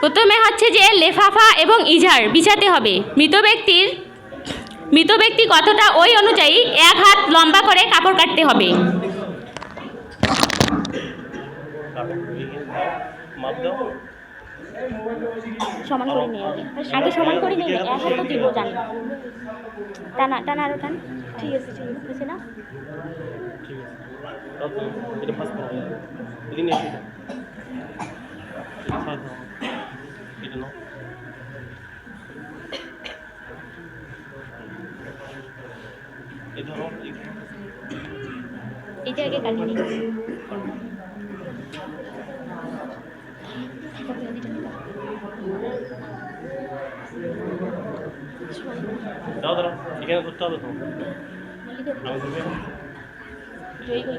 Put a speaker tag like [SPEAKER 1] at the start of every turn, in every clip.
[SPEAKER 1] প্রথমে হচ্ছে যে লেফাফা এবং ইজার বিছাতে হবে। মৃত ব্যক্তির মৃত ব্যক্তি কতটা ওই অনুযায়ী এক হাত লম্বা করে কাপড় কাটতে হবে। সমান করে নিয়ে আগে। আগে সমান করে নিয়ে এক হাত তো দিব জানি। টানা টানা আরও টান। ঠিক আছে ঠিক আছে না
[SPEAKER 2] ঠিক আছে। তো, এটা
[SPEAKER 1] আগে নিই।
[SPEAKER 2] দাও এখানে ধরতে হবে তো।
[SPEAKER 1] গেল।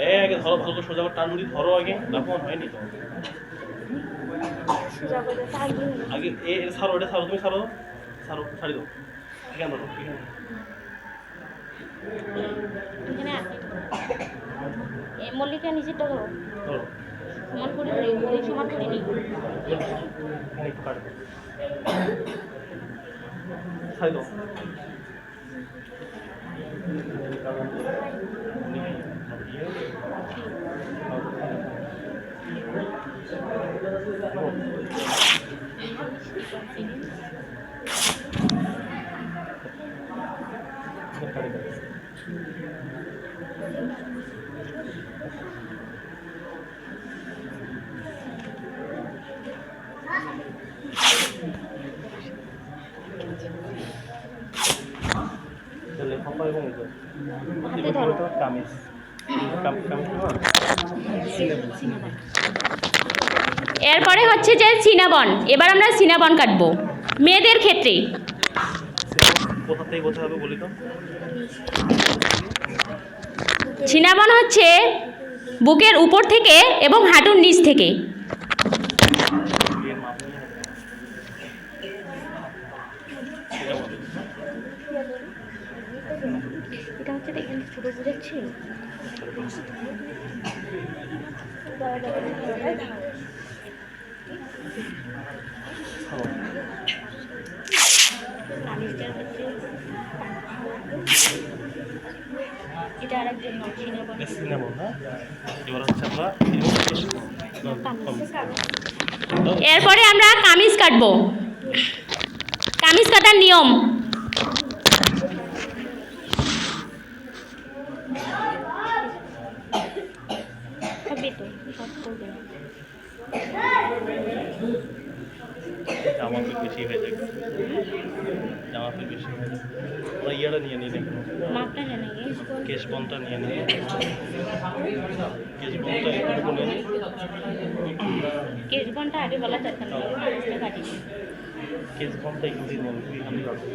[SPEAKER 2] এ আগে ধরো ভালো করে সোজা করে টান ধরো আগে। দেখো হয়নি তো। আগে এ ছাড়ো এটা ছাড়ো তুমি ছাড়ো। ছাড়ো ছাড়ি দাও। এখানে ধরো এখানে
[SPEAKER 1] মল্লিকা নিজেরটা ধরো।
[SPEAKER 2] ধরো।
[SPEAKER 1] সমান করে ধরি সমান করে নিই।
[SPEAKER 2] দাও তাহলে ফাঁপা এবং এই যে
[SPEAKER 1] হাতে ধরো
[SPEAKER 2] কামিজ। কাম কামিজ। না
[SPEAKER 1] এরপরে হচ্ছে যে সিনাবন। এবার আমরা সিনাবন কাটবো। মেয়েদের ক্ষেত্রে। সিনাবন হচ্ছে বুকের উপর থেকে এবং হাঁটুর নিচ থেকে। ছোটো বুঝাচ্ছি। এরপরে আমরা কামিজ কাটবো। কামিজ কাটার নিয়ম। হবে তো সব করবে
[SPEAKER 2] বেশি হয়ে যাবে। জামা একটু বেশি হয়ে যাবে। আমরা ইয়াটা নিয়ে নিই দেখুন কেশ বনটা নিয়ে নিই কেশ বনটা একটু নিয়ে নিই
[SPEAKER 1] কেশবনটা আগে বলা কেশটা কাটি
[SPEAKER 2] কেশ বনটা নেন খুবই ভালো লাগবে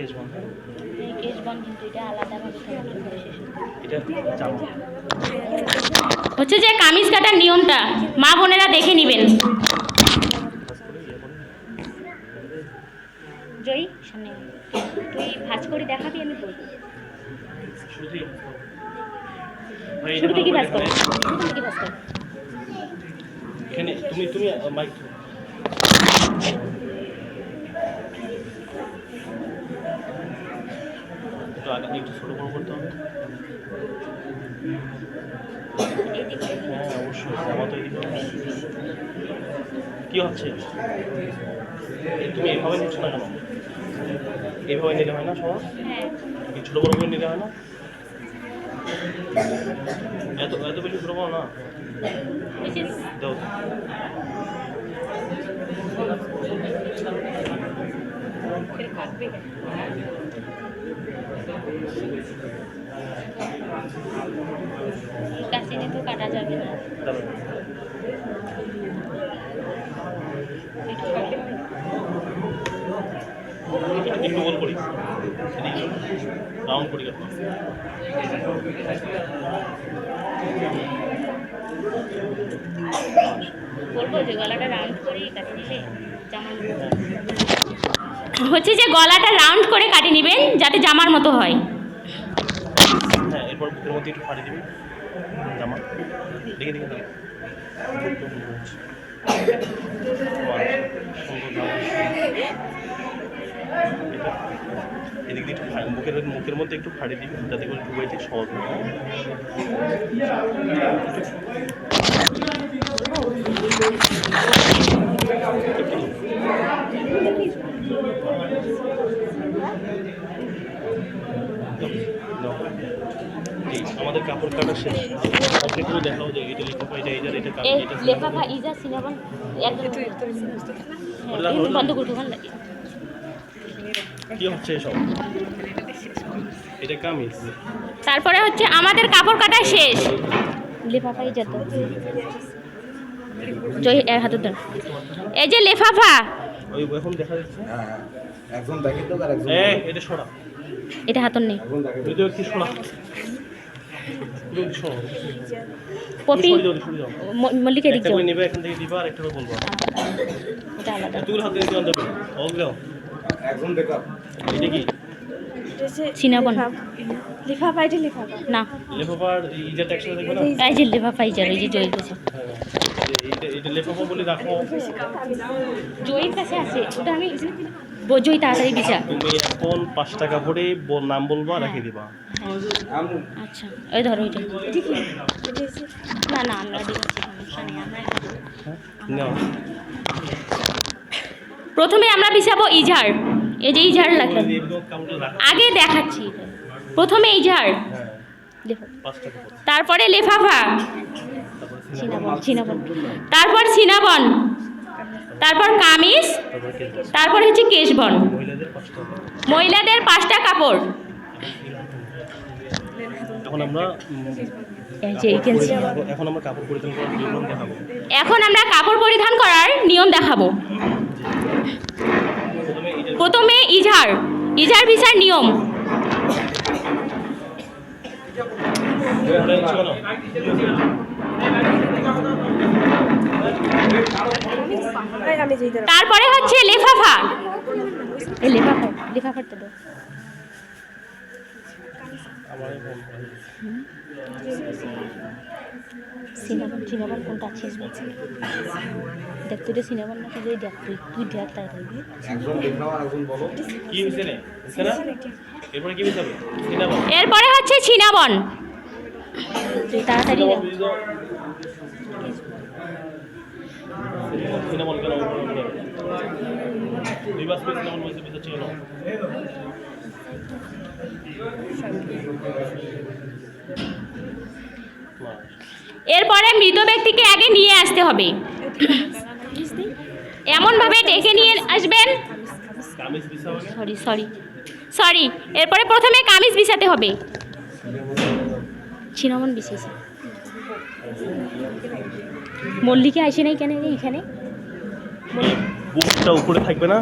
[SPEAKER 2] এটা কেশ বন
[SPEAKER 1] এই কেশবন কিন্তু এটা আলাদাভাবে থাকবে বিশেষ
[SPEAKER 2] এটা
[SPEAKER 1] হচ্ছে যে কামিজ কাটার নিয়মটা মা বোনেরা দেখে নেবেন। জয়ী সামনে তুই ভাজ করে দেখাবি আমি বলব। থেকে ভাজ কর
[SPEAKER 2] এখানে তুমি তুমি মাইক একটু আগে একটু ছোটো বড় করতে হবে। হ্যাঁ অবশ্যই জামা তো এদিকে হবে। কি হচ্ছে? তুমি এভাবে নিচ্ছ না কেন? এভাবে নিলে হয় না সবার?
[SPEAKER 1] হ্যাঁ।
[SPEAKER 2] ছোটো বড় করে নিলে হয় না? এত এত বেশি ছোটো বড় না? দাও।
[SPEAKER 1] কাছে তো কাটা যাবে না। একটু
[SPEAKER 2] গোল করি। রাউন্ড করি
[SPEAKER 1] বলব যে গলাটা রাউন্ড করে কাটিয়ে নিলে জামার হচ্ছে যে গলাটা রাউন্ড করে কাটিয়ে নেবেন, যাতে জামার মতো হয়।
[SPEAKER 2] হ্যাঁ এরপর মধ্যে একটু মুখের মধ্যে একটু ফাড়ি দিবি, যাতে করে ঢুকাইতে সহজ হয়। আমাদের কাপড় কাটা শেষ। আপনি একটু দেখাও যে এটা লিখে পাই এটা এটা এটা
[SPEAKER 1] এই
[SPEAKER 2] এটা
[SPEAKER 1] লেফাফা ইজা সিনেমা একদম একটু বন্ধ করে নাকি
[SPEAKER 2] কি হচ্ছে এসব? এটা কামিজ।
[SPEAKER 1] তারপরে হচ্ছে আমাদের কাপড় কাটা শেষ। লেফাফা ইজা তো। জয় এর হাতে ধর। এই যে লেফাফা।
[SPEAKER 2] ওই এখন দেখা যাচ্ছে।
[SPEAKER 3] হ্যাঁ হ্যাঁ। একজন দেখে তো আর একজন
[SPEAKER 2] এ এটা সরা।
[SPEAKER 1] এটা হাতর নেই।
[SPEAKER 3] একজন দেখে
[SPEAKER 2] ভিডিও কি সরো?
[SPEAKER 1] পপি? মল্লিকা
[SPEAKER 2] করে নেবে এখান থেকে দিবা আর একটা করে
[SPEAKER 1] এটা আলাদা।
[SPEAKER 2] এতগুলো হাতে দিতে আনতে ওগুলো
[SPEAKER 3] একজন দেখা
[SPEAKER 2] এটা কি?
[SPEAKER 1] সিনাবন
[SPEAKER 4] লিফাফা এটা লিফাফা
[SPEAKER 1] না।
[SPEAKER 2] লেফাফার ইজাটা একসাথে দেখবে না?
[SPEAKER 1] এই যে লেফাফা ইজার এই যে জয়ের কাছে।
[SPEAKER 2] হ্যাঁ। এটা লেফাফা বলে রাখো।
[SPEAKER 1] জয়ের কাছে আছে। ওটা আমি জয় তাড়াতাড়ি বিচা
[SPEAKER 2] তুমি এখন পাঁচ টাকা করে বল- নাম বলবা রেখে দিবা।
[SPEAKER 1] আচ্ছা এই ধরো ওইটা।
[SPEAKER 4] এটা কি এটা হচ্ছে
[SPEAKER 1] না না আমরা
[SPEAKER 2] হ্যাঁ
[SPEAKER 1] প্রথমে আমরা বিছাবো ইজার। এই যে ইজার
[SPEAKER 2] রাখ
[SPEAKER 1] আগে দেখাচ্ছি। প্রথমে ইজার।
[SPEAKER 2] হ্যাঁ।
[SPEAKER 1] তারপরে লেফাফা।
[SPEAKER 2] তারপরে
[SPEAKER 1] সিনাবন। তারপর কামিজ
[SPEAKER 2] তারপর
[SPEAKER 1] হচ্ছে কেশবন
[SPEAKER 2] মহিলাদের
[SPEAKER 1] পাঁচটা কাপড়
[SPEAKER 2] এখন আমরা কাপড় পরিধান এখন আমরা কাপড় পরিধান করার নিয়ম দেখাবো
[SPEAKER 1] এখন আমরা কাপড় পরিধান করার নিয়ম দেখাবো
[SPEAKER 2] প্রথমে
[SPEAKER 1] ইজার ইজার বিচার নিয়ম
[SPEAKER 2] ধরে নিচ্ছ কেন?
[SPEAKER 4] এই আমি যেই ধরো
[SPEAKER 1] তারপরে হচ্ছে লেফাফা। সিনেমন সিনেমন কোনটা আছে? দেখ তুই সিনেমন না তুই দেখ তুই তুই দেখ তাই
[SPEAKER 2] এরপরে
[SPEAKER 1] হচ্ছে ছিনাবন তুই তাড়াতাড়ি এরপরে মৃত ব্যক্তিকে আগে নিয়ে আসতে হবে। এমনভাবে ডেকে নিয়ে আসবেন। সরি সরি সরি এরপরে প্রথমে কামিজ বিছাতে হবে। ছিনামন বিছেছে মল্লিকা আসে নাই কেন রে এখানে?
[SPEAKER 2] বুকটা উপরে থাকবে না?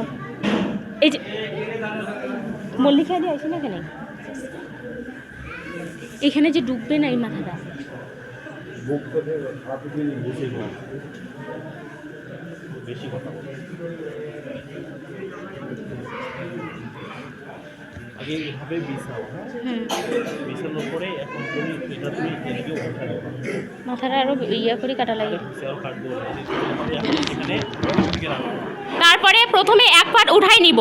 [SPEAKER 1] এই যে মল্লিকা দিয়ে আসে না কেন? এখানে যে ডুববে না এই মাথাটা।
[SPEAKER 2] বেশি কথা বলো আগে বিছাও হ্যাঁ? বিছানোর পরে এখন তুমি এটা তুমি এদিকে
[SPEAKER 1] মাথাটা আরও ইয়া করে কাটা লাগে। তারপরে প্রথমে এক পাট উঠাই নিব।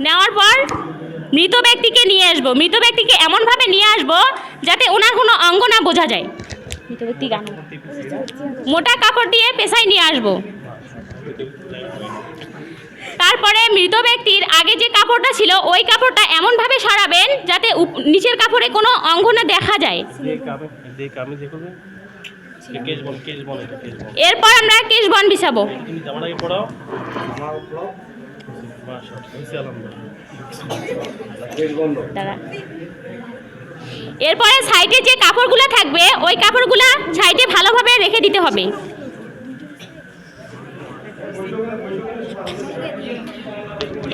[SPEAKER 1] নেওয়ার পর মৃত ব্যক্তিকে নিয়ে আসব। মৃত ব্যক্তিকে এমনভাবে নিয়ে আসব যাতে ওনার কোনো অঙ্গ না বোঝা যায়। মৃত ব্যক্তি গান। মোটা কাপড় দিয়ে পেশায় নিয়ে আসব। তারপরে মৃত ব্যক্তির আগে যে কাপড়টা ছিল ওই কাপড়টা এমনভাবে সরাবেন যাতে নিচের কাপড়ে কোনো অঙ্গ না দেখা যায়। এরপর আমরা কেশ বন বিছাবো। এরপরে সাইডে যে কাপড়গুলো থাকবে ওই কাপড়গুলো সাইডে ভালোভাবে রেখে দিতে হবে।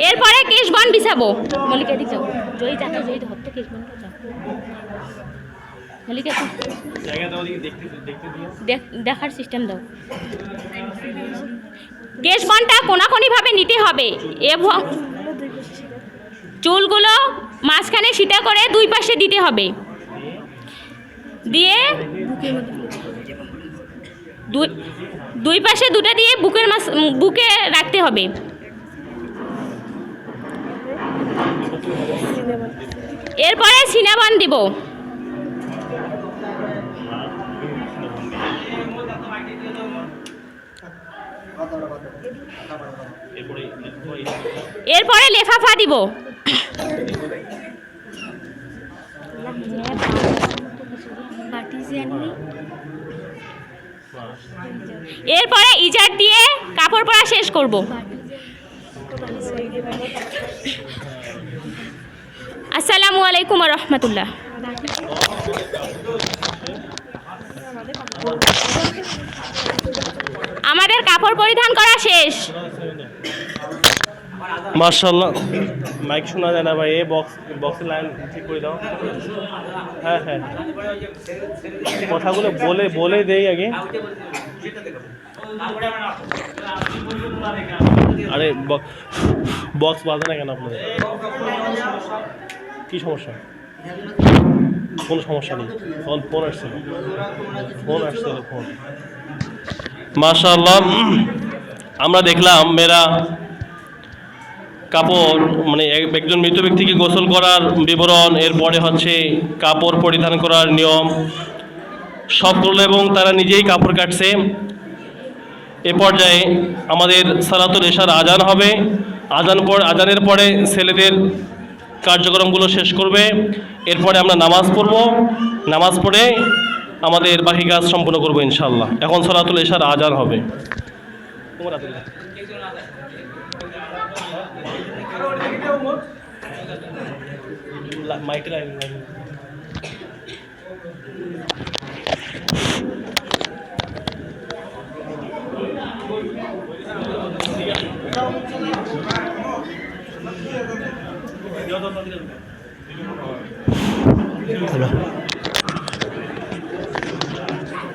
[SPEAKER 1] এরপরে কেশবন বিছাবো। মল্লিকা দিক যাও। জয়ী যাতে জয়ী ধরতে কেশবনটা যাও। হেলিকপ্টার
[SPEAKER 2] জায়গা দাও দিকে দেখতে দেখতে দিও
[SPEAKER 1] দেখার সিস্টেম দাও। গ্যাস বনটা কোনাকোনিভাবে নিতে হবে এবং
[SPEAKER 4] চুলগুলো
[SPEAKER 1] মাঝখানে সিটা করে দুই পাশে দিতে হবে। দিয়ে দুই পাশে দুটো দিয়ে বুকের মাছ বুকে রাখতে হবে
[SPEAKER 4] সিনেমা
[SPEAKER 1] এরপরে সিনাবান দিব।
[SPEAKER 2] এরপরে
[SPEAKER 1] লেফাফা দিব। এরপরে ইজার দিয়ে কাপড় পরা শেষ করব। আসসালামু আলাইকুম রহমতুল্লাহ। আমাদের কাপড় পরিধান করা শেষ।
[SPEAKER 2] মার্শাল্লাহ মাইক শোনা যায় না ভাই এ বক্স বক্সের লাইন ঠিক করে দাও। হ্যাঁ হ্যাঁ। কথাগুলো বলে বলে দেই আগে। আরে বক্স বাজে না কেন আপনাদের? কি সমস্যা? কোনো সমস্যা নেই। ফোন ফোন আসছিল ফোন আসছিল ফোন। মাশাআল্লাহ আমরা দেখলাম মেয়েরা কাপড় মানে এক- একজন মৃত ব্যক্তিকে গোসল করার বিবরণ, এরপরে হচ্ছে কাপড় পরিধান করার নিয়ম, সব করল এবং তারা নিজেই কাপড় কাটছে। এ পর্যায়ে আমাদের সালাতুল এশার আজান হবে। আজান পর, আজানের পরে ছেলেদের কার্যক্রমগুলো শেষ করবে। এরপরে আমরা নামাজ পড়ব। নামাজ পড়ে আমাদের বাকি কাজ সম্পূর্ণ করব ইনশাল্লাহ এখন সালাতুল এশার আজান হবে। হাতে